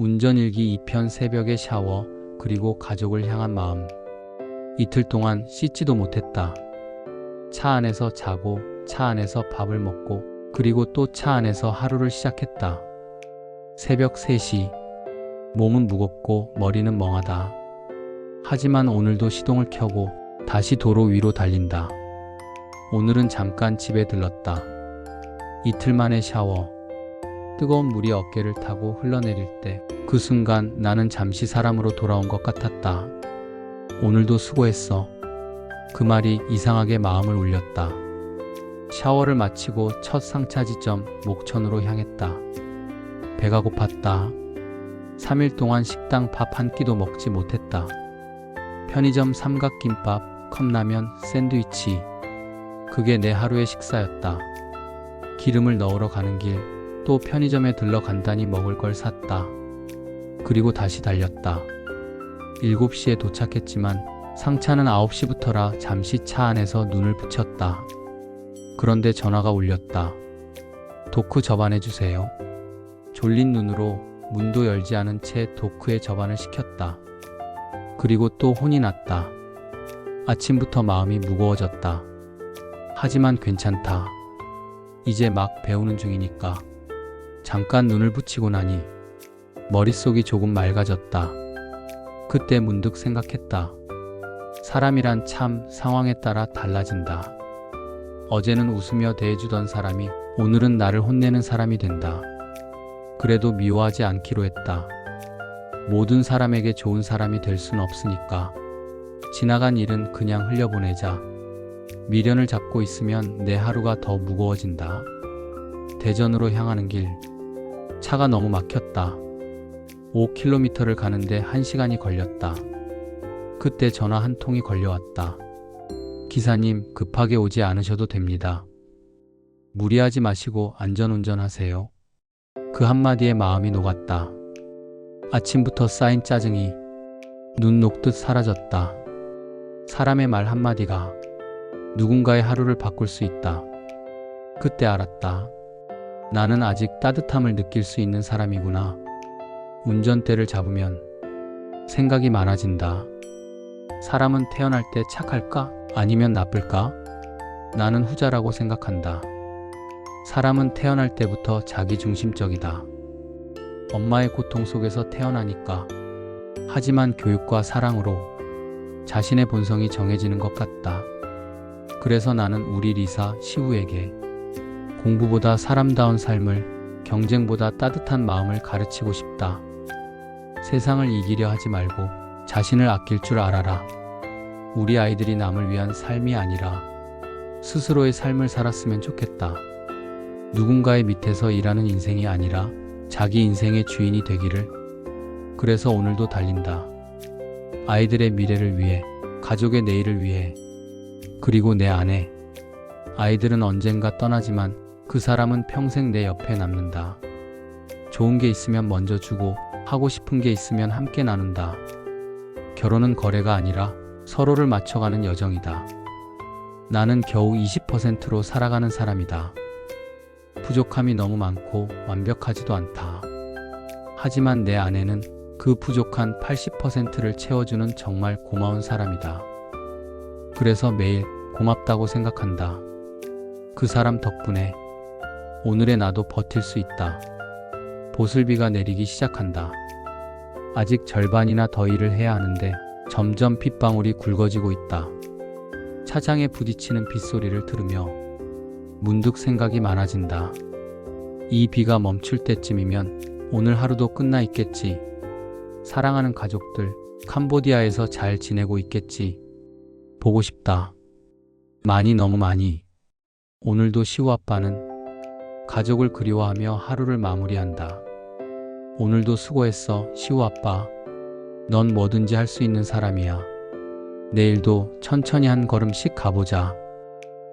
운전일기 2편 새벽의 샤워, 그리고 가족을 향한 마음. 이틀 동안 씻지도 못했다. 차 안에서 자고, 차 안에서 밥을 먹고, 그리고 또 차 안에서 하루를 시작했다. 새벽 3시. 몸은 무겁고 머리는 멍하다. 하지만 오늘도 시동을 켜고 다시 도로 위로 달린다. 오늘은 잠깐 집에 들렀다. 이틀 만에 샤워. 뜨거운 물이 어깨를 타고 흘러내릴 때 그 순간 나는 잠시 사람으로 돌아온 것 같았다. 오늘도 수고했어. 그 말이 이상하게 마음을 울렸다. 샤워를 마치고 첫 상차 지점 목천으로 향했다. 배가 고팠다. 3일 동안 식당 밥 한 끼도 먹지 못했다. 편의점 삼각김밥, 컵라면, 샌드위치. 그게 내 하루의 식사였다. 기름을 넣으러 가는 길, 또 편의점에 들러 간단히 먹을 걸 샀다. 그리고 다시 달렸다. 7시에 도착했지만 상차는 9시부터라 잠시 차 안에서 눈을 붙였다. 그런데 전화가 울렸다. 도크 접안해주세요. 졸린 눈으로 문도 열지 않은 채 도크에 접안을 시켰다. 그리고 또 혼이 났다. 아침부터 마음이 무거워졌다. 하지만 괜찮다. 이제 막 배우는 중이니까. 잠깐 눈을 붙이고 나니 머릿속이 조금 맑아졌다. 그때 문득 생각했다. 사람이란 참 상황에 따라 달라진다. 어제는 웃으며 대해주던 사람이 오늘은 나를 혼내는 사람이 된다. 그래도 미워하지 않기로 했다. 모든 사람에게 좋은 사람이 될 순 없으니까. 지나간 일은 그냥 흘려보내자. 미련을 잡고 있으면 내 하루가 더 무거워진다. 대전으로 향하는 길. 차가 너무 막혔다. 5km를 가는데 1시간이 걸렸다. 그때 전화 한 통이 걸려왔다. 기사님, 급하게 오지 않으셔도 됩니다. 무리하지 마시고 안전운전 하세요. 그 한마디에 마음이 녹았다. 아침부터 쌓인 짜증이 눈 녹듯 사라졌다. 사람의 말 한마디가 누군가의 하루를 바꿀 수 있다. 그때 알았다. 나는 아직 따뜻함을 느낄 수 있는 사람이구나. 운전대를 잡으면 생각이 많아진다. 사람은 태어날 때 착할까? 아니면 나쁠까? 나는 후자라고 생각한다. 사람은 태어날 때부터 자기중심적이다. 엄마의 고통 속에서 태어나니까. 하지만 교육과 사랑으로 자신의 본성이 정해지는 것 같다. 그래서 나는 우리 리사 시우에게 공부보다 사람다운 삶을, 경쟁보다 따뜻한 마음을 가르치고 싶다. 세상을 이기려 하지 말고 자신을 아낄 줄 알아라. 우리 아이들이 남을 위한 삶이 아니라 스스로의 삶을 살았으면 좋겠다. 누군가의 밑에서 일하는 인생이 아니라 자기 인생의 주인이 되기를. 그래서 오늘도 달린다. 아이들의 미래를 위해, 가족의 내일을 위해, 그리고 내 아내. 아이들은 언젠가 떠나지만 그 사람은 평생 내 옆에 남는다. 좋은 게 있으면 먼저 주고 하고 싶은 게 있으면 함께 나눈다. 결혼은 거래가 아니라 서로를 맞춰가는 여정이다. 나는 겨우 20%로 살아가는 사람이다. 부족함이 너무 많고 완벽하지도 않다. 하지만 내 아내는 그 부족한 80%를 채워주는 정말 고마운 사람이다. 그래서 매일 고맙다고 생각한다. 그 사람 덕분에 오늘의 나도 버틸 수 있다. 보슬비가 내리기 시작한다. 아직 절반이나 더 일을 해야 하는데 점점 빗방울이 굵어지고 있다. 차장에 부딪히는 빗소리를 들으며 문득 생각이 많아진다. 이 비가 멈출 때쯤이면 오늘 하루도 끝나 있겠지. 사랑하는 가족들 캄보디아에서 잘 지내고 있겠지. 보고 싶다. 많이 너무 많이. 오늘도 시우 아빠는 가족을 그리워하며 하루를 마무리한다. 오늘도 수고했어, 시우 아빠. 넌 뭐든지 할 수 있는 사람이야. 내일도 천천히 한 걸음씩 가보자.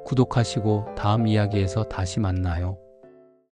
구독하시고 다음 이야기에서 다시 만나요.